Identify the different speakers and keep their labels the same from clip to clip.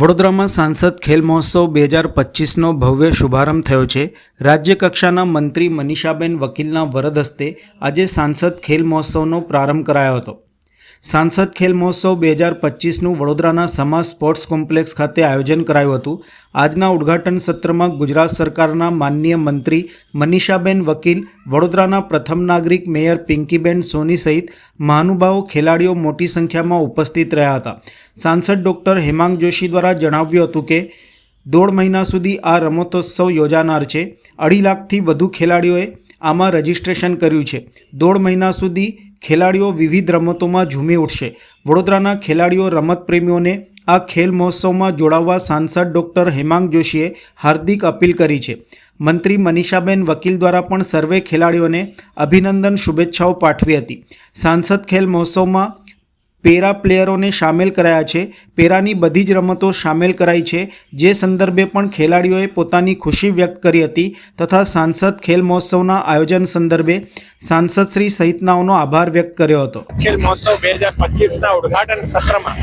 Speaker 1: વડોદરામાં સાંસદ ખેલ મહોત્સવ બે હજાર પચીસનો ભવ્ય શુભારંભ થયો છે. રાજ્યકક્ષાના મંત્રી મનીષાબેન વકીલના વરદ હસ્તે આજે સાંસદ ખેલ મહોત્સવનો પ્રારંભ કરાયો હતો. સાંસદ ખેલ મહોત્સવ બે હજાર પચીસનું વડોદરાના સમા સ્પોર્ટ્સ કોમ્પ્લેક્સ ખાતે આયોજન કરાયું હતું. આજના ઉદ્ઘાટન સત્રમાં ગુજરાત સરકારના માનનીય મંત્રી મનીષાબેન વકીલ, વડોદરાના પ્રથમ નાગરિક મેયર પિંકીબેન સોની સહિત મહાનુભાવો ખેલાડીઓ મોટી સંખ્યામાં ઉપસ્થિત રહ્યા હતા. સાંસદ ડૉક્ટર હેમાંગ જોશી દ્વારા જણાવ્યું હતું કે, દોઢ મહિના સુધી આ રમતોત્સવ યોજાનાર છે. અઢી લાખથી વધુ ખેલાડીઓએ આમાં રજીસ્ટ્રેશન કર્યું છે. દોઢ મહિના સુધી ખેલાડીઓ વિવિધ રમતોમાં ઝૂમી ઉઠશે. વડોદરાના ખેલાડીઓ રમત પ્રેમીઓને આ ખેલ મહોત્સવમાં જોડાવવા સાંસદ ડૉક્ટર હેમાંગ જોશીએ હાર્દિક અપીલ કરી છે. મંત્રી મનીષાબેન વકીલ દ્વારા પણ સર્વે ખેલાડીઓને અભિનંદન શુભેચ્છાઓ પાઠવી હતી. સાંસદ ખેલ મહોત્સવમાં પેરા પ્લેયરોને સામેલ કરાયા છે. પેરાની બધી જ રમતો સામેલ કરાઈ છે. જે સંદર્ભે પણ ખેલાડીઓએ પોતાની ખુશી વ્યક્ત કરી હતી તથા સાંસદ ખેલ મહોત્સવના આયોજન સંદર્ભે સાંસદશ્રી સહિતનાઓનો આભાર વ્યક્ત કર્યો હતો.
Speaker 2: ખેલ મહોત્સવ બે હજાર પચીસના ઉદઘાટન સત્રમાં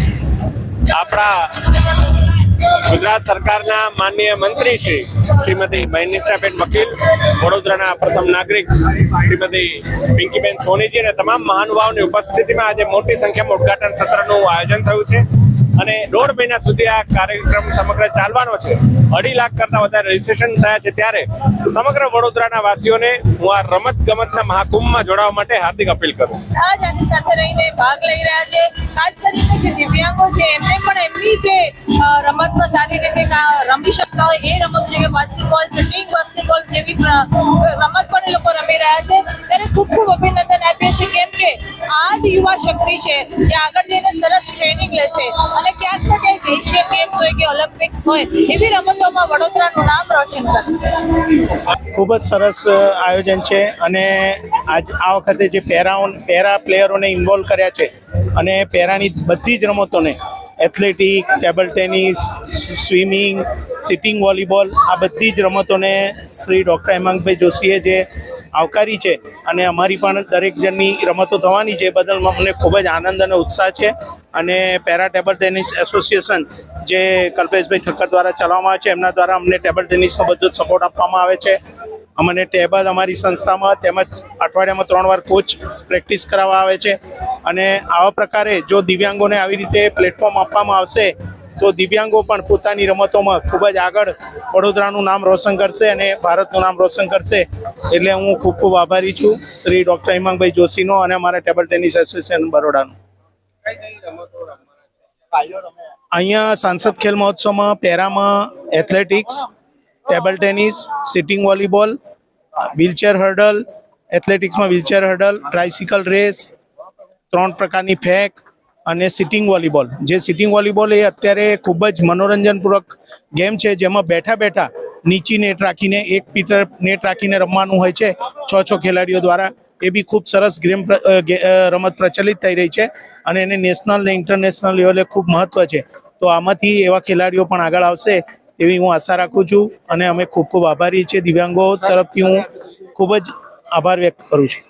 Speaker 2: આપણા ગુજરાત સરકારના માનનીય મંત્રી શ્રી શ્રીમતી મહેનિષાબેન વકીલ, વડોદરાના પ્રથમ નાગરિક શ્રીમતી પિંકીબેન સોનીજી અને તમામ મહાનુભાવોની ઉપસ્થિતિમાં આજે મોટી સંખ્યામાં ઉદઘાટન સત્રનું આયોજન થયું છે. અને દોઢ મહિના સુધી આ કાર્યક્રમ સમગ્ર ચાલવાનો છે. અઢી લાખ કરતા વધારે રજીસ્ટ્રેશન થયા છે ત્યારે સમગ્ર વડોદરાના વાસીઓને હું આ રમત ગમતના મહાકુંભમાં જોડાવા માટે હાર્દિક અપીલ કરું
Speaker 3: આજ આની સાથે રહીને ભાગ લઈ રહ્યા છે. ખાસ કરીને જે દિવ્યાંગો છે, એમને પણ એમની જે રમતમાં સારી રીતે રમી શકતા હોય એ રમતો જેવી બાસ્કેટબોલ સિટિંગ બાસ્કેટબોલ જેવી રમત પણ એ લોકો રમી રહ્યા છે. ત્યારે ખૂબ ખૂબ અભિનંદન યુવા શક્તિ છે જે આગળ જઈને સરસ ટ્રેનિંગ લેશે. અને ક્યાંક ને ક્યાંક એશિયન ગેમ્સ હોય કે ઓલિમ્પિક્સ હોય, એવી રમતોમાં વડોદરાનું નામ રોશન કરશે.
Speaker 4: ખૂબ જ સરસ આયોજન છે અને આજ આ વખતે જે પેરાઓ પેરા પ્લેયરોને ઇન્વોલ્વ કર્યા છે અને પેરાની બધી જ રમતોને athletic table tennis swimming sitting volleyball આ બધી જ રમતોને શ્રી ડૉક્ટર હેમાંગભાઈ જોશીએ જે આવકારી છે અને અમારી પણ દરેક જણની રમતો થવાની છે બદલમાં બદલ અમને ખૂબ જ આનંદ અને ઉત્સાહ છે. અને પેરા ટેબલ ટેનિસ એસોસિએશન જે કલ્પેશભાઈ ઠક્કર દ્વારા ચલાવવામાં આવે છે, એમના દ્વારા અમને ટેબલ ટેનિસનો બધો સપોર્ટ આપવામાં આવે છે. અમને ટેબલ અમારી સંસ્થામાં તેમજ અઠવાડિયામાં ત્રણ વાર કોચ પ્રેક્ટિસ કરાવવા આવે છે. અને આવા પ્રકારે જો દિવ્યાંગોને આવી રીતે પ્લેટફોર્મ આપવામાં આવશે તો દિવ્યાંગો પણ પોતાની રમતોમાં ખૂબ જ આગળ વડોદરાનું નામ રોશન કરશે અને ભારતનું નામ રોશન કરશે. એટલે હું ખૂબ ખૂબ આભારી છું શ્રી ડૉક્ટર હિમાંગભાઈ જોશીનો અને અમારા ટેબલ ટેનિસ એસોસિએશન બરોડાનો. અહીંયા સાંસદ ખેલ મહોત્સવમાં પેરામાં athletics, table tennis, sitting volleyball, wheelchair hurdle, એથ્લેટિક્સમાં wheelchair hurdle, tricycle race, ત્રણ પ્રકારની ફેંક અને સિટિંગ વોલીબોલ જે સિટિંગ વોલીબોલ એ અત્યારે ખૂબ જ મનોરંજનપૂર્વક ગેમ છે, જેમાં બેઠા બેઠા નીચી નેટ રાખીને, એક મીટર નેટ રાખીને રમવાનું હોય છે. છ છ ખેલાડીઓ દ્વારા એ બી ખૂબ સરસ ગેમ રમત પ્રચલિત થઈ રહી છે અને એને નેશનલ ને ઇન્ટરનેશનલ લેવલે ખૂબ મહત્વ છે. તો આમાંથી એવા ખેલાડીઓ પણ આગળ આવશે એવી હું આશા રાખું છું અને અમે ખૂબ ખૂબ આભારી છીએ. દિવ્યાંગો તરફથી હું ખૂબ જ આભાર વ્યક્ત કરું છું.